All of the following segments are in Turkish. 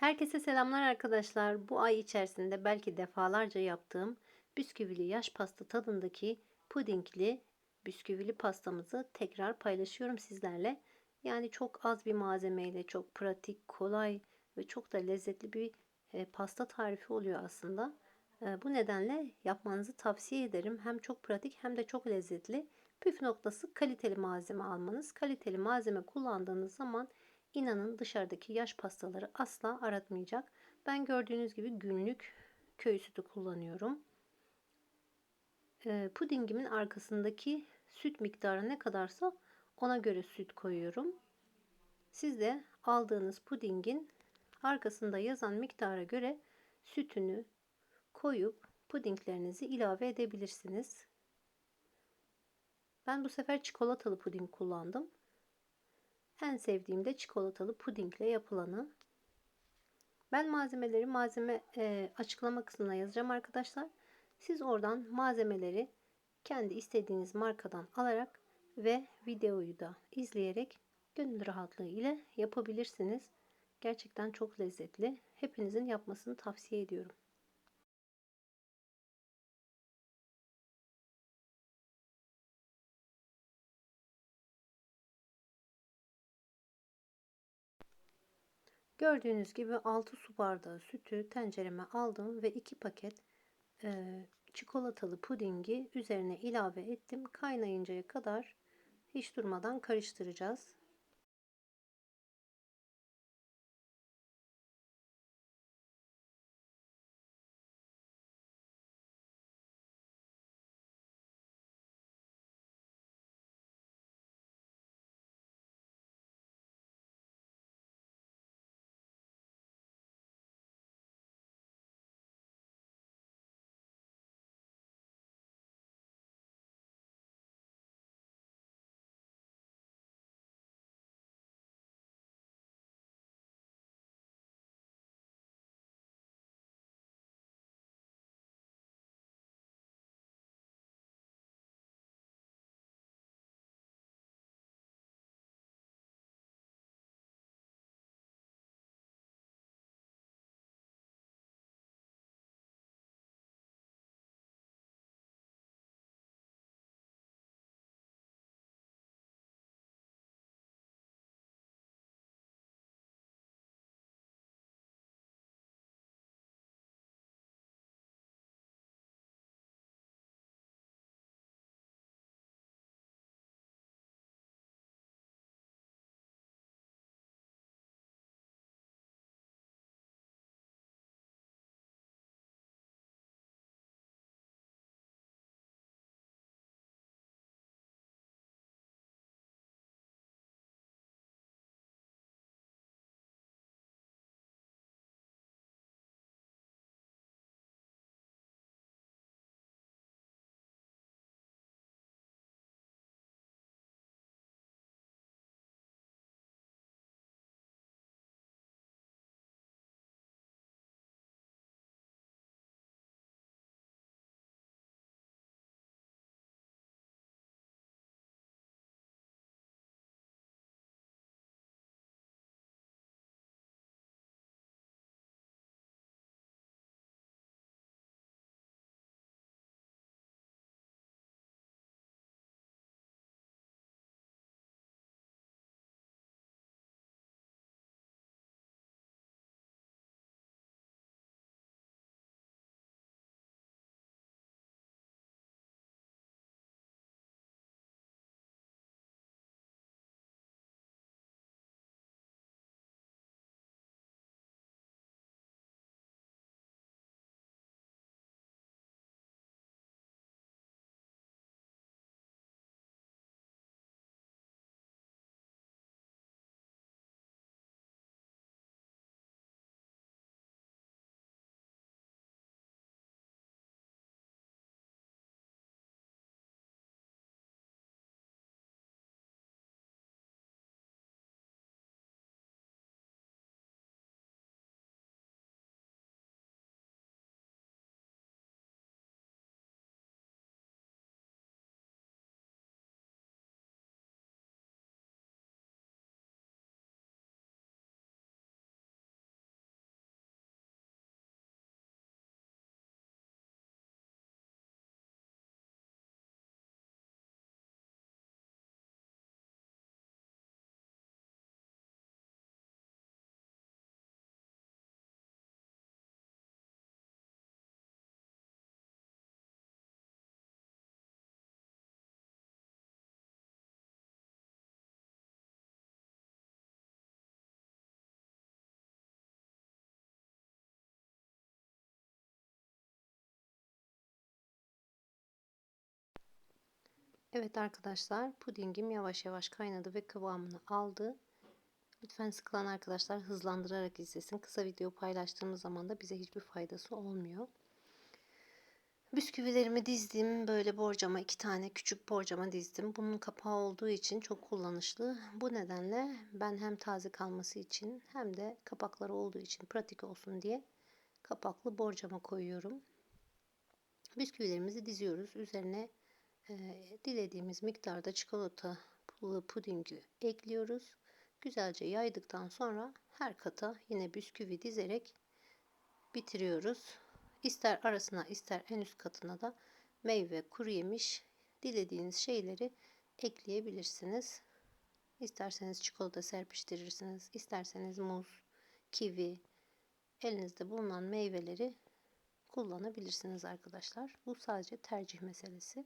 Herkese selamlar arkadaşlar. Bu ay içerisinde belki defalarca yaptığım bisküvili yaş pasta tadındaki pudingli bisküvili pastamızı tekrar paylaşıyorum sizlerle. Yani çok az bir malzemeyle çok pratik, kolay ve çok da lezzetli bir e, pasta tarifi oluyor aslında. E, bu nedenle yapmanızı tavsiye ederim. Hem çok pratik hem de çok lezzetli. Püf noktası kaliteli malzeme almanız. Kaliteli malzeme kullandığınız zaman İnanın dışarıdaki yaş pastaları asla aratmayacak. Ben gördüğünüz gibi günlük köy sütü kullanıyorum. E, pudingimin arkasındaki süt miktarı ne kadarsa ona göre süt koyuyorum. Siz de aldığınız pudingin arkasında yazan miktara göre sütünü koyup pudinglerinizi ilave edebilirsiniz. Ben bu sefer çikolatalı puding kullandım. En sevdiğim de çikolatalı pudingle yapılanı. Ben malzemeleri malzeme e, açıklama kısmına yazacağım arkadaşlar. Siz oradan malzemeleri kendi istediğiniz markadan alarak ve videoyu da izleyerek gönül rahatlığı ile yapabilirsiniz. Gerçekten çok lezzetli. Hepinizin yapmasını tavsiye ediyorum. Gördüğünüz gibi 6 su bardağı sütü tencereme aldım ve 2 paket e, çikolatalı pudingi üzerine ilave ettim. Kaynayıncaya kadar hiç durmadan karıştıracağız. Evet arkadaşlar pudingim yavaş yavaş kaynadı ve kıvamını aldı. Lütfen sıkılan arkadaşlar hızlandırarak izlesin. Kısa video paylaştığımız zaman da bize hiçbir faydası olmuyor. Bisküvilerimi dizdim. Böyle borcama iki tane küçük borcama dizdim. Bunun kapağı olduğu için çok kullanışlı. Bu nedenle ben hem taze kalması için hem de kapakları olduğu için pratik olsun diye kapaklı borcama koyuyorum. Bisküvilerimizi diziyoruz. Üzerine dilediğimiz miktarda çikolata pudingi ekliyoruz. Güzelce yaydıktan sonra her kata yine bisküvi dizerek bitiriyoruz. İster arasına ister en üst katına da meyve, kuru yemiş dilediğiniz şeyleri ekleyebilirsiniz. İsterseniz çikolata serpiştirirsiniz, isterseniz muz, kivi, elinizde bulunan meyveleri kullanabilirsiniz arkadaşlar. Bu sadece tercih meselesi.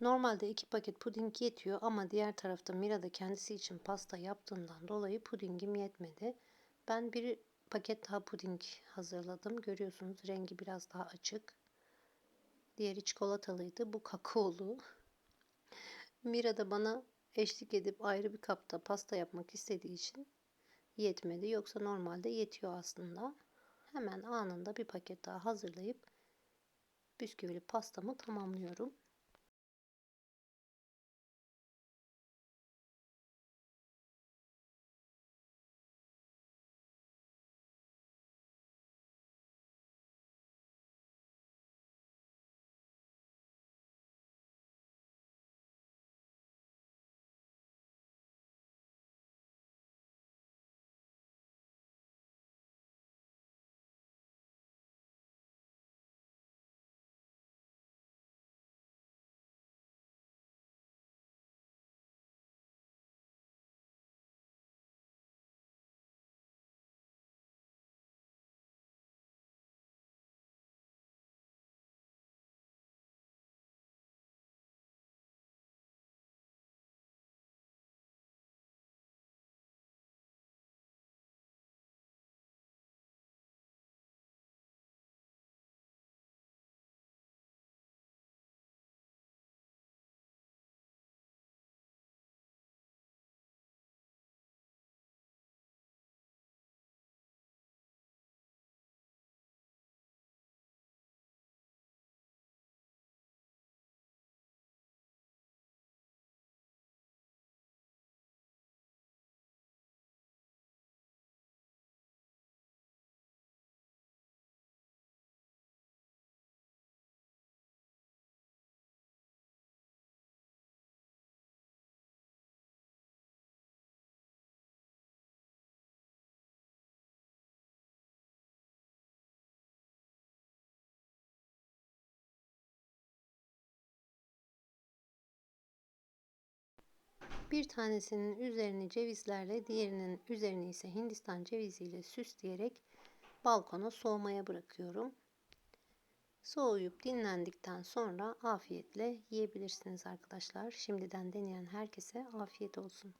Normalde iki paket puding yetiyor ama diğer tarafta Mira da kendisi için pasta yaptığından dolayı pudingim yetmedi. Ben bir paket daha puding hazırladım. Görüyorsunuz rengi biraz daha açık. Diğeri çikolatalıydı. Bu kakaolu. Mira da bana eşlik edip ayrı bir kapta pasta yapmak istediği için yetmedi. Yoksa normalde yetiyor aslında. Hemen anında bir paket daha hazırlayıp bisküvili pastamı tamamlıyorum. Bir tanesinin üzerini cevizlerle, diğerinin üzerini ise Hindistan ceviziyle süsleyerek balkona soğumaya bırakıyorum. Soğuyup dinlendikten sonra afiyetle yiyebilirsiniz arkadaşlar. Şimdiden deneyen herkese afiyet olsun.